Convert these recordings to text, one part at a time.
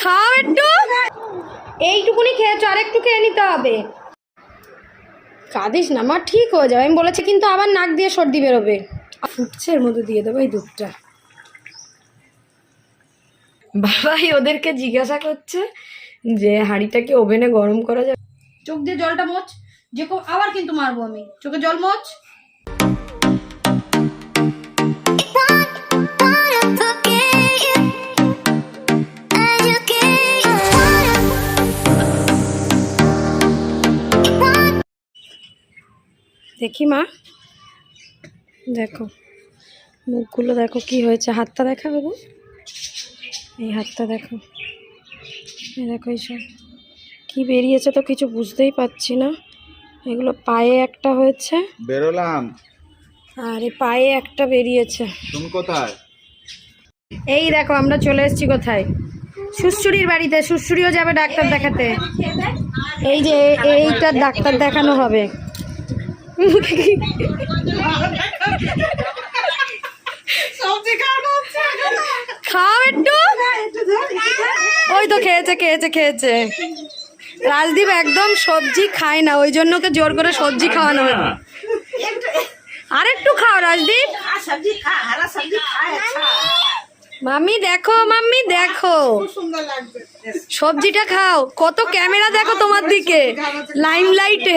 খাও একটু। এইটুকুনি খেয়েছো আর একটু খেয়ে নিতে হবে। কাঁদিস না মা ঠিক হয়ে যাবে। আমি বলেছি কিন্তু আবার নাক দিয়ে সর্দি বেরোবে। ফুটছে এর মধ্যে দিয়ে দেবো এই দুধটা। বাবাই ওদেরকে জিজ্ঞাসা করছে যে হাঁড়িটাকে ওভেনে গরম করা যাবে? চোখ দিয়ে জলটা মোচ। যে আবার কিন্তু মারবো আমি। চোখে জল মোচ। দেখি মা। দেখো মুখগুলো দেখো কি হয়েছে। হাতটা দেখাবে গো এই হাতটা দেখো। এই দেখো এইসব। কি বেরিয়েছে তো কিছু বুঝতেই পারছি না। এগুলো পায়ে একটা হয়েছে। বেরোলাম। আর এই পায়ে একটা বেরিয়েছে। তুমি কোথায়? এই দেখো আমরা চলে এসেছি কোথায়? সুশ্রুরির বাড়িতে। সুশ্রুরিও যাবে ডাক্তার দেখাতে। এই যে এইটার ডাক্তার দেখানো হবে। খাও একটু। ওই তো খেয়েছে খেয়েছে খেয়েছে। রাজদীপ একদম সবজি খায় না ওই জন্য ওকে জোর করে সবজি খাওয়ানো আরেকটু খাও রাজদীপ। মাম্মি দেখো মাম্মি দেখো। সবজিটা খাও। কত ক্যামেরা দেখো তোমার দিকে। লাইম লাইটে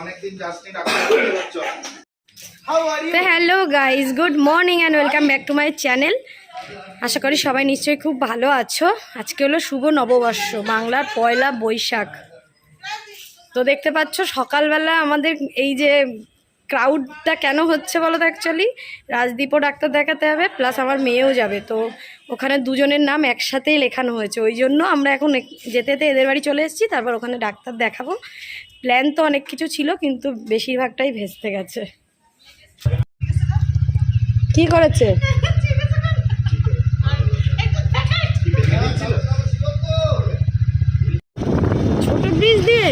অনেকদিন যাসনি hello guys good morning and welcome back to my channel. আশা করি সবাই নিশ্চয়ই খুব ভালো আছো। আজকে হলো শুভ নববর্ষ, বাংলার পয়লা বৈশাখ। তো দেখতে পাচ্ছ, সকালবেলা আমাদের এই যে ক্রাউডটা কেন হচ্ছে বলো তো অ্যাকচুয়ালি রাজদীপও ডাক্তার দেখাতে হবে প্লাস আমার মেয়েও যাবে। তো ওখানে দুজনের নাম একসাথেই লেখানো হয়েছে। ওই জন্য আমরা এখন যেতে যেতে এদের বাড়ি চলে এসেছি, তারপর ওখানে ডাক্তার দেখাবো। প্ল্যান তো অনেক কিছু ছিল কিন্তু বেশিরভাগটাই ভেস্তে গেছে। কি করেছে ছোট ব্রিজ দিয়ে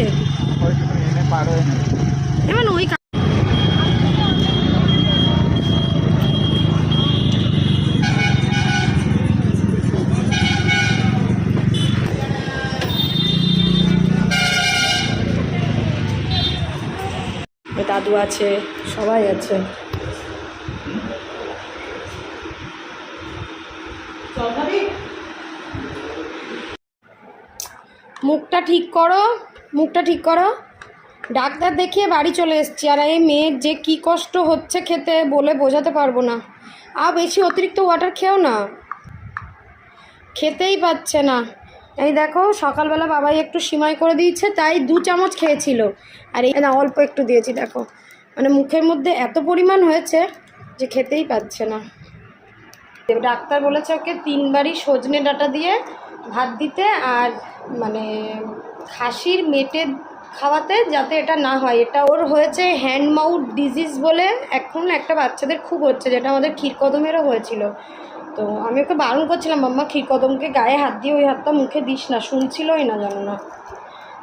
এনে পার হয়ে না এবার ওই কা- ওই দাদু আছে, সবাই আছে। মুখটা ঠিক করো, মুখটা ঠিক করো। ডাক্তার দেখিয়ে বাড়ি চলে এসেছি, আর এই মেয়ের যে কি কষ্ট হচ্ছে খেতে বলে বোঝাতে পারব না। আর বেশি অতিরিক্ত ওয়াটার খেও না। খেতেই পাচ্ছে না। এই দেখো, সকালবেলা বাবাই একটু সিমাই করে দিয়েছে, তাই দু চামচ খেয়েছিল। আর এই না, অল্প একটু দিয়েছি, দেখো। মানে মুখের মধ্যে এত পরিমাণ হয়েছে যে খেতেই পাচ্ছে না। ডাক্তার বলেছে ওকে তিনবারই সজনে ডাঁটা দিয়ে ভাত দিতে আর মানে খাসির মেটে খাওয়াতে যাতে এটা না হয়। এটা ওর হয়েছে হ্যান্ড মাউথ ডিজিজ বলে এখন একটা বাচ্চাদের খুব হচ্ছে, যেটা আমাদের ক্ষীরকদমেরও হয়েছিল। তো আমি ওকে বারণ করছিলাম, মাম্মা ক্ষীরকদমকে গায়ে হাত দিয়ে ওই হাতটা মুখে দিস না, শুনছিলই না জানো না।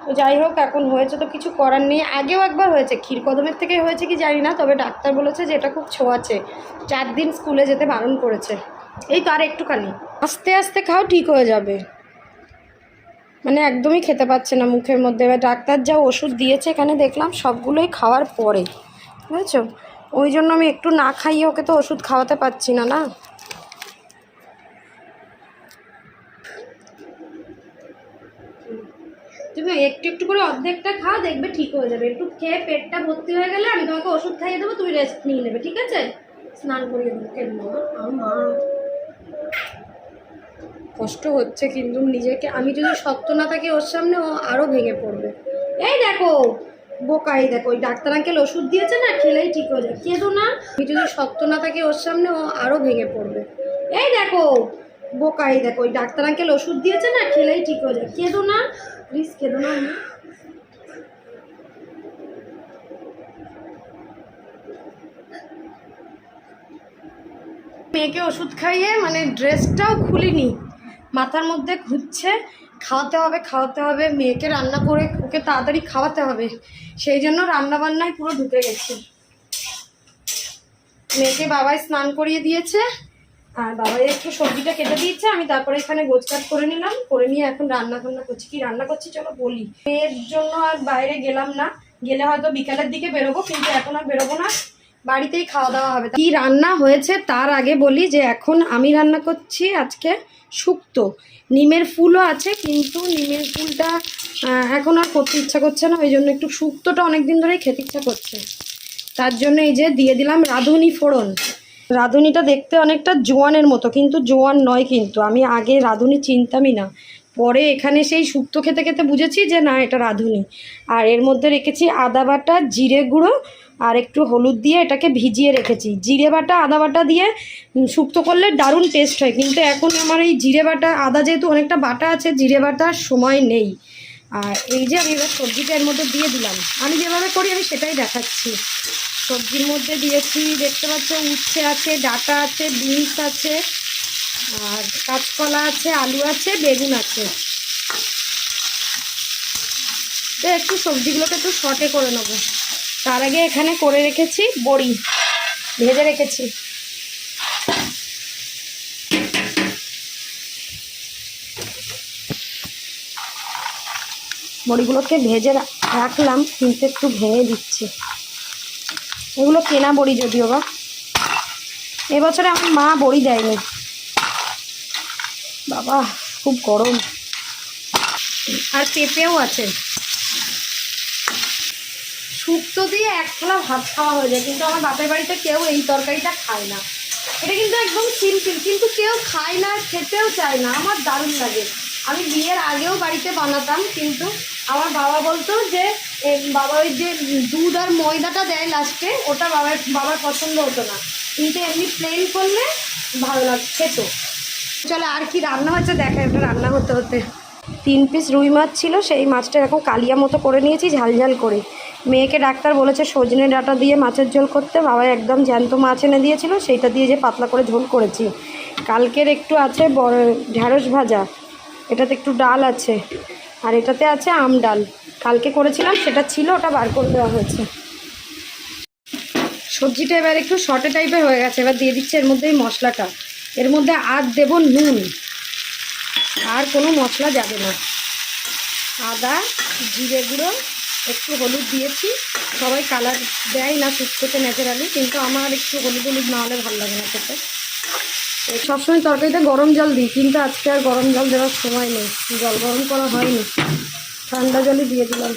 তো যাই হোক, এখন হয়েছে তো কিছু করার নেই। আগেও একবার হয়েছে ক্ষীরকদমের থেকে হয়েছে কি জানি না, তবে ডাক্তার বলেছে যে এটা খুব ছোঁয়াছে চার দিন স্কুলে যেতে বারণ করেছে। এই তো আর একটুখানি। আস্তে আস্তে খাও, ঠিক হয়ে যাবে। মানে একদমই খেতে পাচ্ছে না মুখের মধ্যে। এবার ডাক্তার যা ওষুধ দিয়েছে এখানে দেখলাম, সবগুলোই খাওয়ার পরে। বুঝেছ? ওই জন্য আমি একটু না খাইয়ে ওকে তো ওষুধ খাওয়াতে পারছি না না? তুমি একটু একটু করে অর্ধেকটা খাও, দেখবে ঠিক হয়ে যাবে। একটু খেয়ে পেটটা ভর্তি হয়ে গেলে আমি তোমাকে ওষুধ খাইয়ে দেবো, তুমি রেস্ট নিয়ে নেবে, ঠিক আছে? স্নান করিয়ে দেবো কেন মা কষ্ট হচ্ছে কিন্তু নিজেকে, আমি যদি শক্ত না থাকি ওর সামনে, ও আরও ভেঙে পড়বে। এই দেখো বোকাই দেখো, ওই ডাক্তার আঙ্কেল ওষুধ দিয়েছে না, খেলেই ঠিক হয়ে যায় কেঁদো না। আমি যদি শক্ত না থাকে ওর সামনে, ও আরও ভেঙে পড়বে। এই দেখো বোকাই দেখো, ওই ডাক্তার আঙ্কেল ওষুধ দিয়েছে না, খেলেই ঠিক হয়ে যায় কেঁদো না। প্লিজ কেঁদো না আমি। মেয়েকে ওষুধ খাইয়ে মানে ড্রেসটাও খুলিনি। মাথার মধ্যে ঘুরছে, খাওয়াতে হবে খাওয়াতে হবে। মেয়েকে রান্না করে ওকে তাড়াতাড়ি খাওয়াতে হবে। সেই জন্য রান্না বান্নায় পুরো ঢুকে গেছি। মেয়েকে বাবাই স্নান করিয়ে দিয়েছে। আর বাবাই একটু সবজিটা কেটে দিয়েছে, আমি তারপরে এখানে গোছকাট করে নিলাম, করে নিয়ে এখন রান্না টান্না করছি। কি রান্না করছি চলো বলি। মেয়ের জন্য আর বাইরে গেলাম না, গেলে হয়তো বিকালের দিকে বেরোবো, কিন্তু এখন আর বেরোবো না। বাড়িতেই খাওয়া দাওয়া হবে। কি রান্না হয়েছে তার আগে বলি যে এখন আমি রান্না করছি আজকে শুক্তো। নিমের ফুলও আছে, কিন্তু নিমের ফুলটা এখন আর করতে ইচ্ছা করছে না, ওই জন্য একটু শুক্তোটা অনেক দিন ধরেই খেতে ইচ্ছা করছে। তার জন্য এই যে দিয়ে দিলাম রাঁধুনি ফোড়ন। রাঁধুনিটা দেখতে অনেকটা জোয়ানের মতো, কিন্তু জোয়ান নয় কিন্তু। আমি আগে রাঁধুনি চিনতামই না। পরে এখানে সেই শুক্তো খেতে খেতে বুঝেছি যে না, এটা রাঁধুনি। আর এর মধ্যে রেখেছি আদা বাটা, জিরে গুঁড়ো, আর একটু হলুদ দিয়ে এটাকে ভিজিয়ে রেখেছি। জিরে বাটা, আদা বাটা দিয়ে শুক্তো করলে দারুণ টেস্ট হয়। কিন্তু এখন আমার এই জিরে বাটা, আদা যেহেতু অনেকটা বাটা আছে, জিরে বাটার সময় নেই। আর এই যে আমি এবার সবজিটা এর মধ্যে দিয়ে দিলাম। আমি যেভাবে করি আমি সেটাই দেখাচ্ছি। সবজির মধ্যে দিয়েছি। দেখতে পাচ্ছ, উচ্ছে আছে, ডাটা আছে, বিনস আছে, আর কাঁচকলা আছে, আলু আছে, বেগুন আছে। তো একটু সবজিগুলোকে একটু শর্টে করে নেব। তার আগে এখানে করে রেখেছি বড়ি। ভেজে রেখেছি। বড়িগুলোকে ভেজে রাখলাম, কিন্তু একটু ভেঙে দিচ্ছি। এগুলো কেনা বড়ি যদিও বা এবছরে আমার মা বড়ি দেয়নি। বাবা, খুব গরম। আর পেঁপেও আছে। শুক্তো দিয়ে এক থালা ভাত খাওয়া হয়ে যায়, কিন্তু আমার বাপের বাড়িতে কেউ এই তরকারিটা খায় না। এটা কিন্তু একদম সিম্পল, কিন্তু কেউ খায় না, খেতেও চায় না। আমার দারুণ লাগে। আমি বিয়ের আগেও বাড়িতে বানাতাম, কিন্তু আমার বাবা বলতো যে বাবা ওই যে দুধ আর ময়দাটা দেয় লাস্টে ওটা বাবার বাবার পছন্দ হতো না। কিন্তু এমনি প্লেন করলে ভালো লাগ খেত। চলো আর কি রান্না হচ্ছে দেখা এটা রান্না হতে হতে তিন পিস রুই মাছ ছিল, সেই মাছটা এরকম কালিয়া মতো করে নিয়েছি, ঝাল ঝাল করে। মেয়েকে ডাক্তার বলেছে সজনে ডাঁটা দিয়ে মাছের ঝোল করতে বাবা একদম জ্যান্ত মাছ এনে দিয়েছিল, সেইটা দিয়ে যে পাতলা করে ঝোল করেছি। কালকের একটু আছে বড় ঢ্যাঁড়স ভাজা, এটাতে একটু ডাল আছে। আর এটাতে আছে আম ডাল। কালকে করেছিলাম, সেটা ছিল, ওটা বার করে দেওয়া হয়েছে। সবজিটা এবার একটু শর্টে টাইপের হয়ে গেছে, এবার দিয়ে দিচ্ছে এর মধ্যে এই মশলাটা। এর মধ্যে আর দেব নুন। আর কোনো মশলা যাবে না। আদা, জিরে গুঁড়ো, একটু হলুদ দিয়েছি। সবাই কালার দেয় না, শুক্তোতে ন্যাচারালি, কিন্তু আমার একটু হলুদ হলুদ না হলে ভালো লাগে না খেতে। সবসময় তরকারিতে গরম জল দিই, কিন্তু আজকে আর গরম জল দেওয়ার সময় নেই। জল গরম করা হয়নি। ঠান্ডা জলই দিয়ে দিলাম।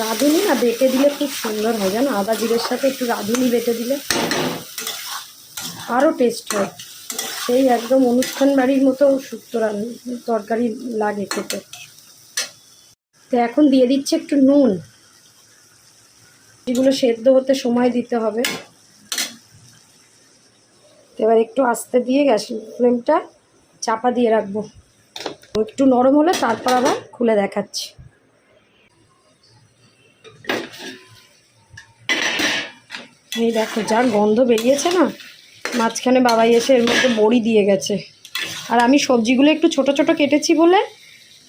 রাঁধুনি না, বেটে দিলে খুব সুন্দর হয়, জানো? আদা জিরের সাথে একটু রাঁধুনি বেটে দিলে আরও টেস্ট হয়। সেই একদম অনুষ্ঠান বাড়ির মতো শুক্তো তরকারি লাগে খেতে। তো এখন দিয়ে দিচ্ছে একটু নুন। এগুলো সেদ্ধ হতে সময় দিতে হবে। তো এবার একটু আস্তে দিয়ে গ্যাস ফ্লেমটা চাপা দিয়ে রাখব। একটু নরম হলে তারপর আবার খুলে দেখাচ্ছি। এই দেখো যা গন্ধ বেরিয়েছে না, মাঝখানে বাবাই এসে এর মধ্যে বড়ি দিয়ে গেছে। আর আমি সবজিগুলো একটু ছোট ছোট কেটেছি বলে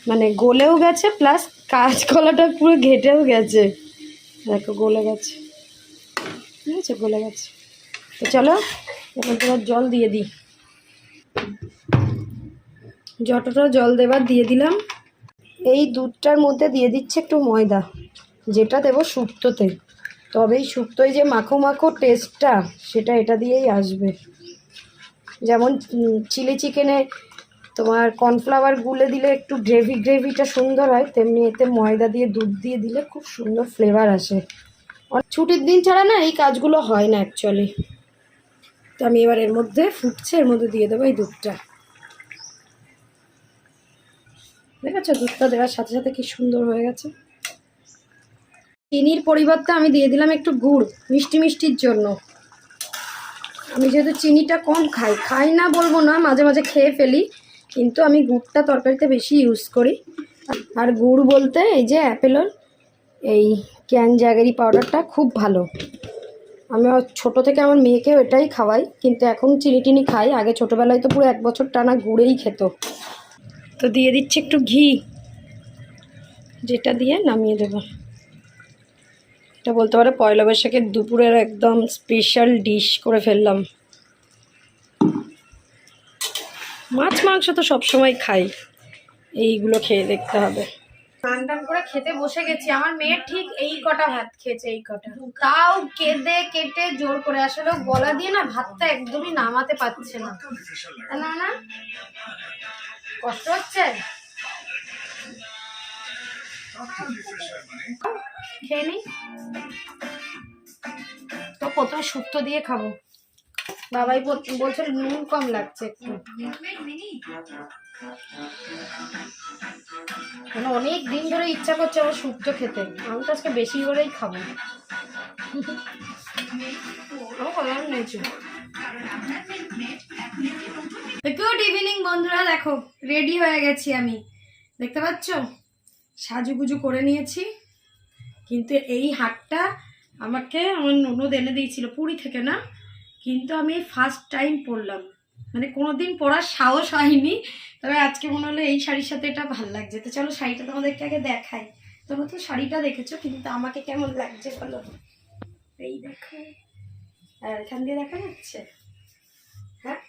মানে গলেও গেছে, প্লাস কাঁচকলাটা পুরো ঘেটেও গেছে। দেখো, গলে গেছে। ঠিক আছে, গলে গেছে। তো চলো এবার তোমার জল দিয়ে দিই। যতটা জল দেবার দিয়ে দিলাম, এই দুধটার মধ্যে দিয়ে দিচ্ছে একটু ময়দা, যেটা দেবো শুক্তোতে তবেই শুক্তোয় যে মাখো মাখো টেস্টটা সেটা এটা দিয়েই আসবে। যেমন চিলি চিকেনে তোমার কর্নফ্লাওয়ার গুলে দিলে একটু গ্রেভি গ্রেভিটা সুন্দর হয়, তেমনি এতে ময়দা দিয়ে, দুধ দিয়ে দিলে খুব সুন্দর ফ্লেভার আসে। ছুটির দিন ছাড়া না এই কাজগুলো হয় না অ্যাকচুয়ালি তো আমি এবার এর মধ্যে ফুটছে, এর মধ্যে দিয়ে দেবো এই দুধটা। দেখেছ? দুধটা দেওয়ার সাথে সাথে কি সুন্দর হয়ে গেছে। চিনির পরিবর্তে আমি দিয়ে দিলাম একটু গুড়, মিষ্টি মিষ্টির জন্য। আমি যেহেতু চিনিটা কম খাই খাই না বলব না, মাঝে মাঝে খেয়ে ফেলি, কিন্তু আমি গুড়টা তরকারিতে বেশি ইউজ করি। আর গুড় বলতে এই যে অ্যাপেলের এই ক্যান জ্যাগেরি পাউডারটা খুব ভালো। আমি ছোটো থেকে আমার মেয়েকেও এটাই খাওয়াই, কিন্তু এখন চিনি টিনি খাই। আগে ছোটোবেলায় তো পুরো এক বছর টানা গুড়েই খেত। তো দিয়ে দিচ্ছি একটু ঘি। যেটা দিয়ে নামিয়ে দেব। এটা বলতে পারে পয়লা বৈশাখের দুপুরের একদম স্পেশাল ডিশ করে ফেললাম। মাছ মাংস তো সবসময় খাই। এইগুলো খেয়ে দেখতে হবে। টান টান করে খেতে বসে গেছি। আমার মেয়ে ঠিক এই কটা ভাত খেয়েছে, এই কটা। তাও কেঁদে কেটে জোর করে আসলে গলা দিয়ে না ভাতটা একদমই নামাতে পারছে না। না না কষ্ট হচ্ছে? খেয়ে নি? তো প্রথমে শুক্তো দিয়ে খাব। বাবাই বল- বলছিল নুন কম লাগছে একটু। মানে অনেক দিন ধরে ইচ্ছা করছে আমার শুক্তো খেতে। আমি তো আজকে বেশি করেই খাব। গুড ইভিনিং বন্ধুরা, দেখো রেডি হয়ে গেছি আমি। দেখতে পাচ্ছ? সাজুগুজু করে নিয়েছি। কিন্তু এই হাটটা আমাকে আমার ননদ এনে দিয়েছিল, পুরী থেকে না। কিন্তু আমি ফার্স্ট টাইম পরলাম মানে কোনোদিন পরার সাহস হয়নি। তবে আজকে মনে হলো এই শাড়ির সাথে এটা ভালো লাগছে। তো চলো শাড়িটা তোমাদেরকে আগে দেখাই। তোমরা তো শাড়িটা দেখেছ, কিন্তু আমাকে কেমন লাগছে বলো? এই দেখো। আর এখান দিয়ে দেখা যাচ্ছে? হ্যাঁ?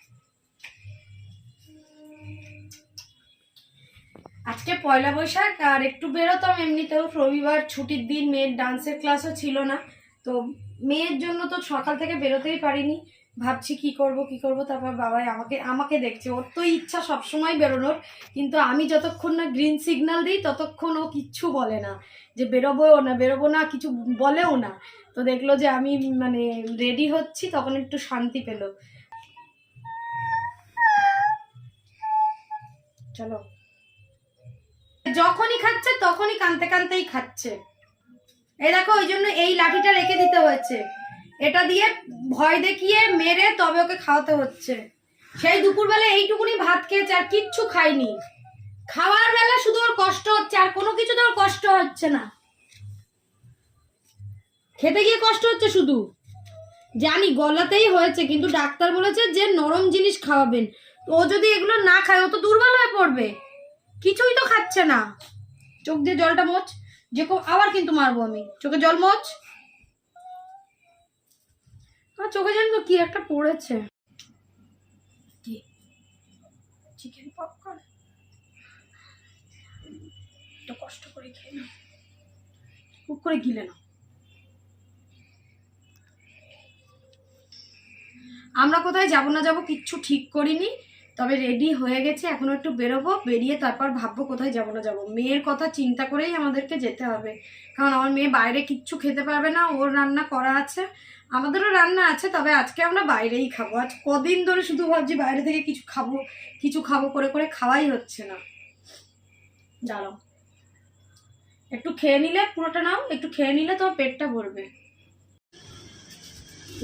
আজকে পয়লা বৈশাখ, আর একটু বেরোতাম এমনিতেও। রবিবার ছুটির দিন, মেয়ের ডান্সের ক্লাসও ছিল না। তো মেয়ের জন্য তো সকাল থেকে বেরোতেই পারিনি। ভাবছি কি করব কি করব, তারপর বাবাই আমাকে আমাকে দেখছে। ওর তো ইচ্ছা সবসময় বেরোনোর, কিন্তু আমি যতক্ষণ না গ্রিন সিগন্যাল দিই, ততক্ষণ ও কিচ্ছু বলে না। যে বেরোবোও না, বেরোবো না, কিছু বলেও না। তো দেখল যে আমি মানে রেডি হচ্ছি, তখন একটু শান্তি পেল। চলো। যখনই খাচ্ছে, তখনই কানতে কানতেই খাচ্ছে। এ দেখো, ওই জন্য এই লাঠিটা রেখে দিতে হয়েছে। এটা দিয়ে ভয় দেখিয়ে মেরে তবে ওকে খাওয়াতে হচ্ছে। সেই দুপুরবেলা এইটুকুনি ভাত খেয়েছে আর কিচ্ছু খায়নি। খাওয়ার বেলা শুধু ওর কষ্ট হচ্ছে, আর কোনো কিছুতে ওর কষ্ট হচ্ছে না। খেতে গিয়ে কষ্ট হচ্ছে শুধু। জানি গলাতেই হয়েছে, কিন্তু ডাক্তার বলেছে যে নরম জিনিস খাওয়াবেন। ও যদি এগুলো না খায়, ও তো দুর্বল হয়ে পড়বে। কিছুই তো খাচ্ছে না। চোখ দিয়ে জলটা মোচ। যে আবার কিন্তু মারবো আমি। চোখে জল মোচ। আমার চোখে জানি তো কি একটা পড়েছে। কি? চিকেন পপকর্ন একটু কষ্ট করে খেয়ে নাও। খুব করে গিলে নাও। আমরা কোথায় যাব না যাব কিচ্ছু ঠিক করিনি তবে রেডি হয়ে গেছে এখনও একটু বেরোবো বেরিয়ে তারপর ভাববো কোথায় যাব না যাব। মেয়ের কথা চিন্তা করেই আমাদেরকে যেতে হবে। কারণ আমার মেয়ে বাইরে কিচ্ছু খেতে পারবে না ওর রান্না করা আছে আমাদেরও রান্না আছে, তবে আজকে আমরা বাইরেই খাব। আজ কদিন ধরে শুধু ভাবছি বাইরে থেকে কিছু খাব কিছু খাব, করে করে খাওয়াই হচ্ছে না। দাঁড়াও। একটু খেয়ে নিলে, পুরোটা নাও, একটু খেয়ে নিলে তোমার পেটটা ভরবে।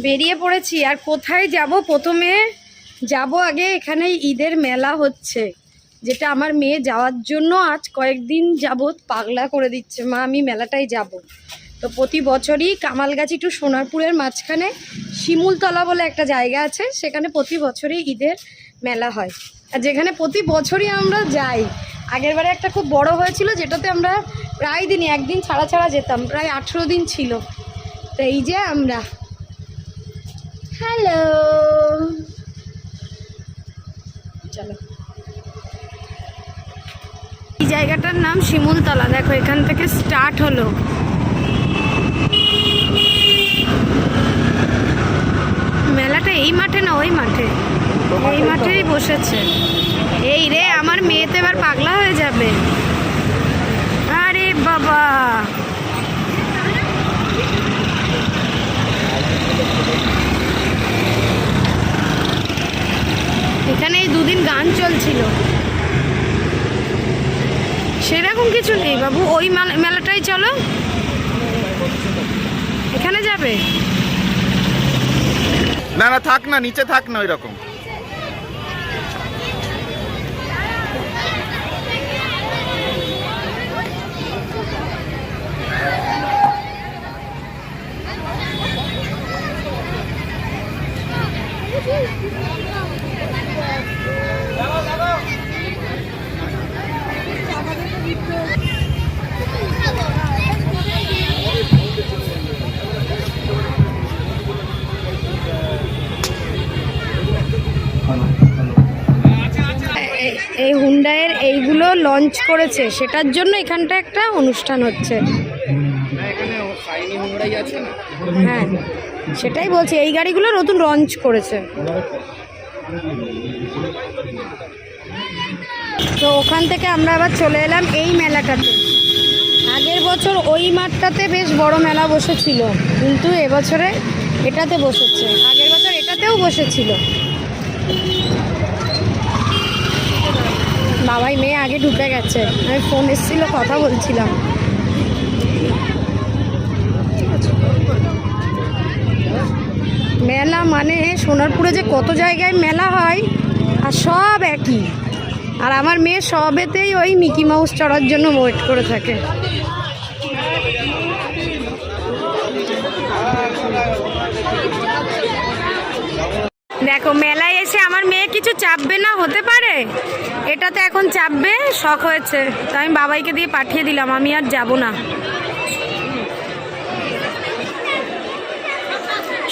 বেরিয়ে পড়েছি, আর কোথায় যাব? প্রথমে যাব আগে এখানে ঈদের মেলা হচ্ছে, যেটা আমার মেয়ে যাওয়ার জন্য আজ কয়েকদিন যাবৎ পাগলা করে দিচ্ছে। মা, আমি মেলাটাই যাব। তো প্রতি বছরই কামালগাছি টু সোনারপুরের মাঝখানে শিমুলতলা বলে একটা জায়গা আছে, সেখানে প্রতি বছরই ঈদের মেলা হয়। আর যেখানে প্রতি বছরই আমরা যাই আগেরবারে একটা খুব বড় হয়েছিল যেটাতে আমরা প্রায় দিনই, একদিন ছাড়া ছাড়া যেতাম, প্রায় আঠেরো দিন ছিল। তো এই যে আমরা। হ্যালো। চলো। এই জায়গাটার নাম শিমুলতলা, দেখো এখান থেকে স্টার্ট হলো। মেলাটা এই মাঠে না ওই মাঠে? এই মাঠেই বসেছে। এই রে আমার মেয়ে তো এবার পাগলা হয়ে যাবে। আরে বাবা! এখানে এই দুদিন গান চলছিল। সেরকম কিছু নেই বাবু ওই মেলা- মেলাটাই চলো। এখানে যাবে? না না থাক না নিচে থাক না ওই রকম এ- এই হুন্ডাইয়ের এইগুলো লঞ্চ করেছে, সেটার জন্য এখানটা একটা অনুষ্ঠান হচ্ছে। হ্যাঁ সেটাই বলছি, এই গাড়িগুলো নতুন লঞ্চ করেছে। তো ওখান থেকে আমরা আবার চলে এলাম এই মেলাটাতে। আগের বছর ওই মাঠটাতে বেশ বড় মেলা বসেছিল, কিন্তু এবছরে এটাতে বসেছে। আগের বছর এটাতেও বসেছিল। বাবাই, মেয়ে আগে ঢুকে গেছে। আমি ফোন এসেছিল, কথা বলছিলাম। মেলা মানে সোনারপুরে যে কত জায়গায় মেলা হয়, আর সব একই। আর আমার মেয়ে সবেতেই ওই মিকি মাউস চড়ার জন্য ওয়েট করে থাকে। দেখো, মেলায় এসে আমার মেয়ে কিছু চাপবে না, হতে পারে? এটাতে এখন চাপবে, শখ হয়েছে। তাই আমি বাবাইকে দিয়ে পাঠিয়ে দিলাম, আমি আর যাব না।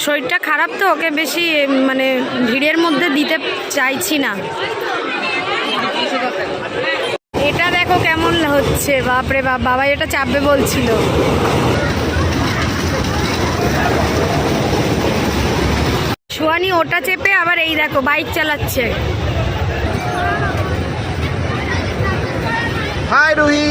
শরীরটা খারাপ তো, ওকে বেশি মানে ভিড়ের মধ্যে দিতে চাইছি না। এটা দেখো কেমন হচ্ছে, বাপরে বাপ বাবা এটা চাপবে বলছিল। সোয়ানি ওটা চেপে আবার এই দেখো বাইক চালাচ্ছে। হাই রুহি।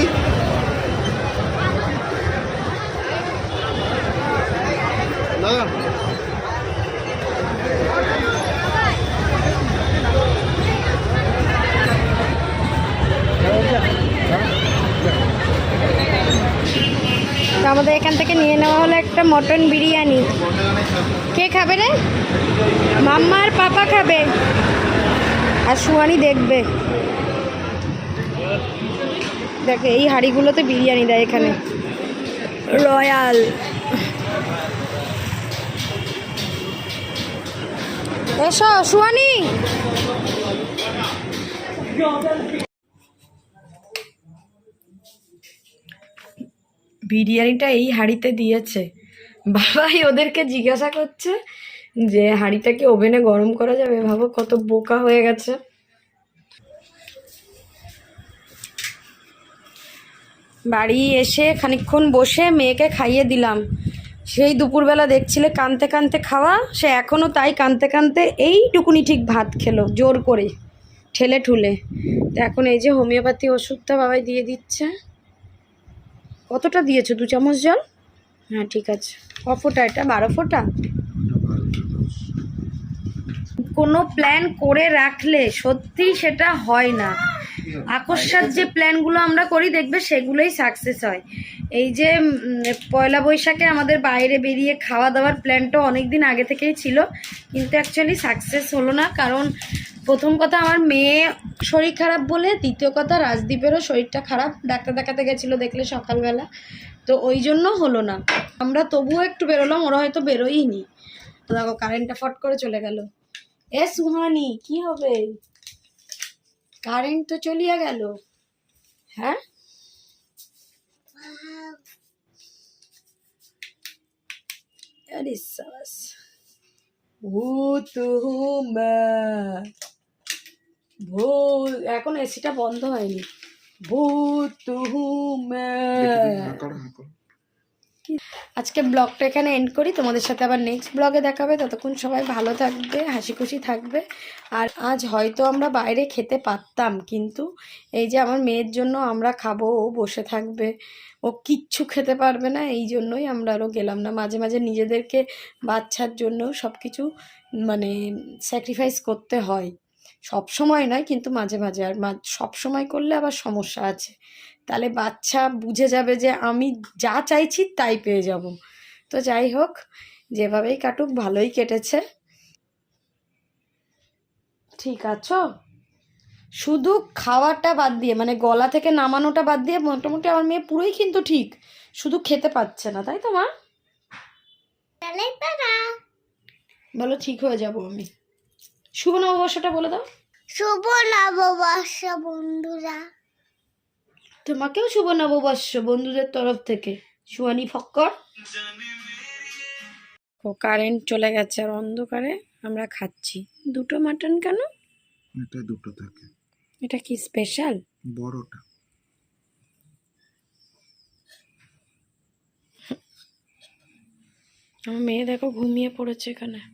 তো আমাদের এখান থেকে নিয়ে নেওয়া হলো একটা মটন বিরিয়ানি। কে খাবে রে? মাম্মা আর পাপা খাবে। আর সুয়ানি দেখবে। দেখো, এই হাঁড়িগুলোতে বিরিয়ানি দেয় এখানে। রয়্যাল। এসো সুয়ানি বিরিয়ানিটা এই হাঁড়িতে দিয়েছে। বাবাই ওদেরকে জিজ্ঞাসা করছে যে, হাঁড়িটা কি ওভেনে গরম করা যাবে? ভাবো কত বোকা হয়ে গেছে। বাড়ি এসে খানিকক্ষণ বসে মেয়েকে খাইয়ে দিলাম। সেই দুপুরবেলা দেখছিলে কানতে কানতে খাওয়া? সে এখনও তাই কানতে কানতে এইটুকুনি ঠিক ভাত খেলো, জোর করে, ঠেলে ঠুলে। তো এখন এই যে হোমিওপ্যাথি ওষুধটা বাবাই দিয়ে দিচ্ছে। কতটা দিয়েছ? দু চামচ জল? হ্যাঁ ঠিক আছে। ক ফোঁটা এটা? বারো ফোঁটা? কোনো প্ল্যান করে রাখলে সত্যি সেটা হয় না। আকস্মাত যে প্ল্যানগুলো আমরা করি, দেখবে সেগুলোই সাকসেস হয়। এই যে পয়লা বৈশাখে আমাদের বাইরে বেরিয়ে খাওয়া দাওয়ার প্ল্যানটা অনেক দিন আগে থেকেই ছিল, কিন্তু অ্যাকচুয়ালি সাকসেস হলো না, কারণ প্রথম কথা, আমার মেয়ে শরীর খারাপ বলে, দ্বিতীয় কথা, রাজদীপেরও শরীরটা খারাপ। ডাক্তার দেখাতে গেছিল দেখলে সকালবেলা। তো ওই জন্য হলো না। আমরা তবুও একটু বেরোলাম, ওরা হয়তো বেরোইনি তো দেখো কারেন্টটা ফট করে চলে গেল। এ সুহানি, কি হবে? কারেন্ট তো চলিয়া গেল। হ্যাঁ? সাবাস। ভূত হুমা ভূত, এখন এসিটা বন্ধ হয়নি। ভূত আজকে ব্লগটা এখানে এন্ড করি। তোমাদের সাথে আবার নেক্সট ব্লগে দেখাবে। ততক্ষণ সবাই ভালো থাকবে হাসি খুশি থাকবে। আর আজ হয়তো আমরা বাইরে খেতে পারতাম, কিন্তু এই যে আমার মেয়ের জন্য আমরা খাব, ও বসে থাকবে। ও কিচ্ছু খেতে পারবে না, এই জন্যই আমরা আরও গেলাম না। মাঝে মাঝে নিজেদেরকে বাচ্চার জন্য সব কিছু মানে স্যাক্রিফাইস করতে হয়। সব সময় নয় কিন্তু মাঝে মাঝে আর সব সময় করলে আবার সমস্যা আছে। তাহলে বাচ্চা বুঝে যাবে যে আমি যা চাইছি তাই পেয়ে যাব। তো যাই হোক যেভাবেই কাটুক ভালোই কেটেছে। ঠিক আছো? শুধু খাওয়াটা বাদ দিয়ে মানে গলা থেকে নামানোটা বাদ দিয়ে মোটামুটি আমার মেয়ে পুরোই কিন্তু ঠিক। শুধু খেতে পাচ্ছে না তাই তো মা? বলো ঠিক হয়ে যাব আমি। শুভ নববর্ষটা বলে দাও। শুভ নববর্ষ বন্ধুরা। তোমাকেও শুভ নববর্ষ বন্ধুদের তরফ থেকে। সুয়ানি ফক্কর। ও কারেন্ট চলে গেছে আর অন্ধকারে আমরা খাচ্ছি। দুটো মাটন কেন? এটা দুটো থাকে। এটা কি স্পেশাল বড়টা। আমার মেয়ে দেখো ঘুমিয়ে পড়েছে এখানে।